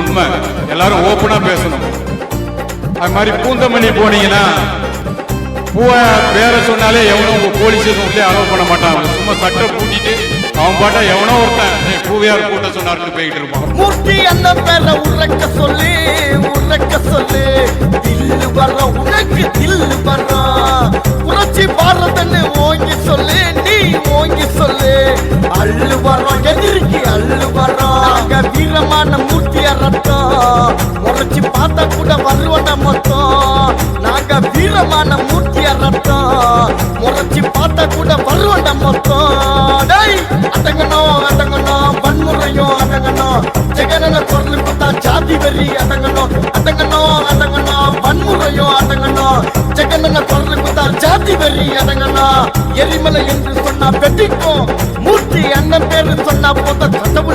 உண்மை. எல்லாரும் ஓப்பனா பேசணும். அது மாதிரி பூந்தமணி போனீங்கன்னா பூவை பேர சொன்னாலே எவனும் உங்க போலீஸ் ஸ்டேஷன் அலோவ் பண்ண மாட்டாங்க சும்மா சட்டை பூட்டிட்டு அவன் பாட்டா எவனோ ஒருத்தன் பூவியார் கூட்ட சொன்னார்னு போய்கிட்டு இருப்பான். மூர்த்தி அந்த பேர உறக்க சொல்லி உறக்க சொல்லு. தில்லு வர்ற உனக்கு தில்லு வர்ற புரட்சி பாடுறதுன்னு ஓங்கி சொல்லு நீ ஓங்கி சொல்லு. அள்ளு வர்றோம் எதிர்க்கு அள்ளு வர்ற முறைச்சு கூட வருவன மொத்தம். நாங்க வீரமான மூர்த்திய ரத்தம். முறைச்சி பார்த்தா கூட வருவன மொத்தம். டேய் அடங்கணும் அடங்கணும் வன்முறையும் அடங்கணும் ஜெகனன குரல் கொடுத்தா ஜாதி வெறி அடங்கணும் அடங்கணும் அடங்கணும் வன்முறையும் அடங்கணும் ஜெகனன குரல் கொடுத்தா ஜாதி வெறி அடங்கணும் எரிமலை என்று சொன்னா பெட்டிக்கும் மூர்த்தி அண்ணன் பேரு சொன்னா போத கடவுளுக்கே